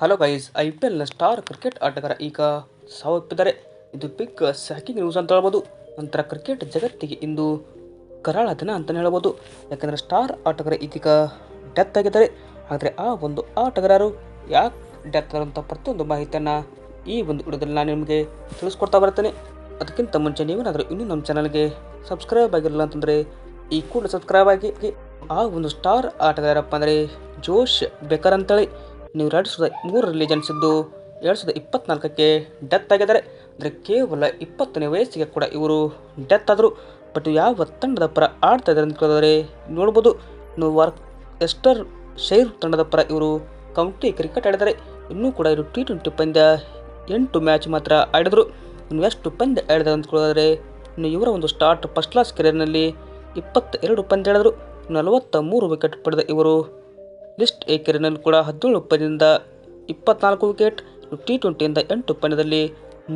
Hello guys I P ಎಲ್ನ star cricket ಆಟಗಾರ. ಈಗ ಸಾವಪ್ಪಿದ್ದಾರೆ ಇದು ಬಿಗ್ ಶಾಕಿಂಗ್ ನ್ಯೂಸ್ ಅಂತ ಹೇಳ್ಬೋದು. ನಂತರ ಕ್ರಿಕೆಟ್ ಜಗತ್ತಿಗೆ ಇಂದು ಕರಾಳ ದಿನ ಅಂತಲೇ ಹೇಳ್ಬೋದು. ಯಾಕಂದರೆ ಸ್ಟಾರ್ ಆಟಗಾರ ಇದೀಗ ಡೆತ್ ಆಗಿದ್ದಾರೆ. ಆದರೆ ಆ ಒಂದು ಆಟಗಾರರು ಯಾಕೆ ಡೆತ್ ಅಂತ ಪ್ರತಿಯೊಂದು ಮಾಹಿತಿಯನ್ನು ಈ ಒಂದು ವಿಡಿಯೋದಲ್ಲಿ ನಾನು ನಿಮಗೆ ತಿಳಿಸ್ಕೊಡ್ತಾ ಬರ್ತೇನೆ. ಅದಕ್ಕಿಂತ ಮುಂಚೆ ನೀವೇನಾದರೂ ಇನ್ನೂ ನಮ್ಮ ಚಾನಲ್ಗೆ ಸಬ್ಸ್ಕ್ರೈಬ್ ಆಗಿರಲಿಲ್ಲ ಅಂತಂದರೆ ಈ ಕೂಡ ಸಬ್ಸ್ಕ್ರೈಬ್ ಆಗಿ, ಆ ಒಂದು ಸ್ಟಾರ್ ಆಟಗಾರಪ್ಪ ಅಂದರೆ ಜೋಶ್ ಬೆಕರ್ ಅಂತೇಳಿ. ನೀವು ಎರಡು ಸಾವಿರದ ಮೂರರಲ್ಲಿ ಜನಿಸಿದ್ದು ಎರಡು ಸಾವಿರದ ಇಪ್ಪತ್ನಾಲ್ಕಕ್ಕೆ ಡೆತ್ ಆಗಿದ್ದಾರೆ. ಅಂದರೆ ಕೇವಲ ಇಪ್ಪತ್ತನೇ ವಯಸ್ಸಿಗೆ ಕೂಡ ಇವರು ಡೆತ್ ಆದರು. ಬಟ್ ಯಾವ ತಂಡದ ಪರ ಆಡ್ತಾ ಇದ್ದಾರೆ ಅಂತ ನೋಡ್ಬೋದು. ಇನ್ನು ವರ್ಕ್ ಎಸ್ಟರ್ ಶೈರ್ ತಂಡದ ಪರ ಇವರು ಕೌಂಟಿ ಕ್ರಿಕೆಟ್ ಆಡಿದ್ದಾರೆ. ಇನ್ನೂ ಕೂಡ ಇವರು ಟಿ ಟ್ವೆಂಟಿ ಪಂದ್ಯ ಎಂಟು ಮ್ಯಾಚ್ ಮಾತ್ರ ಆಡಿದರು. ಇನ್ನು ಎಷ್ಟು ಪಂದ್ಯ ಆಡಿದ ಅಂತ ಕೇಳಿದ್ರೆ ಇನ್ನು ಇವರ ಒಂದು ಸ್ಟಾರ್ಟ್ ಫಸ್ಟ್ ಕ್ಲಾಸ್ ಕೆರಿಯರ್ನಲ್ಲಿ ಇಪ್ಪತ್ತ ಎರಡು ಪಂದ್ಯ ಆಡಿದರು. ನಲವತ್ತ ಮೂರು ವಿಕೆಟ್ ಪಡೆದ ಇವರು ಲಿಸ್ಟ್ ಎ ಕೂಡ ಹದಿನೇಳು ಪಂದ್ಯದಿಂದ ಇಪ್ಪತ್ನಾಲ್ಕು ವಿಕೆಟ್ ಟಿ ಟ್ವೆಂಟಿಯಿಂದ ಎಂಟು ಪಂದ್ಯದಲ್ಲಿ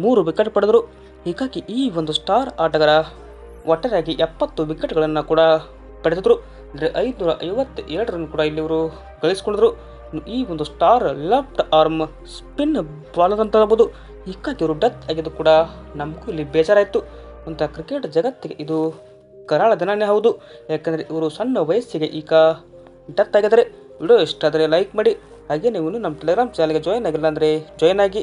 ಮೂರು ವಿಕೆಟ್ ಪಡೆದರು. ಹೀಗಾಗಿ ಈ ಒಂದು ಸ್ಟಾರ್ ಆಟಗಾರ ಒಟ್ಟಾರೆಯಾಗಿ ಎಪ್ಪತ್ತು ವಿಕೆಟ್ಗಳನ್ನು ಕೂಡ ಪಡೆದಿದ್ರು. ಅಂದರೆ ಐದುನೂರ ಐವತ್ತ ಏಳು ರನ್ ಕೂಡ ಇಲ್ಲಿ ಇವರು ಗಳಿಸ್ಕೊಂಡಿದ್ರು ಈ ಒಂದು star left arm spin bowler ಅಂತ ಹೇಳ್ಬೋದು. ಹೀಗಾಗಿ ಇವರು ಡೆತ್ ಆಗಿದ್ದು ಕೂಡ ನಮಗೂ ಇಲ್ಲಿ ಬೇಜಾರಾಯಿತು. ಅಂತ ಕ್ರಿಕೆಟ್ ಜಗತ್ತಿಗೆ ಇದು ಕರಾಳ ದಿನನೇ ಹೌದು. ಯಾಕಂದರೆ ಇವರು ಸಣ್ಣ ವಯಸ್ಸಿಗೆ ಈಗ ಡೆತ್ ಆಗಿದ್ದಾರೆ. ವಿಡಿಯೋ ಇಷ್ಟ ಆದರೆ ಲೈಕ್ ಮಾಡಿ. ಹಾಗೆ ನೀವು ನಮ್ಮ ಟೆಲಿಗ್ರಾಮ್ ಚಾನಲ್ಗೆ ಜಾಯ್ನ್ ಆಗಿಲ್ಲ ಅಂದರೆ ಜಾಯ್ನ್ ಆಗಿ.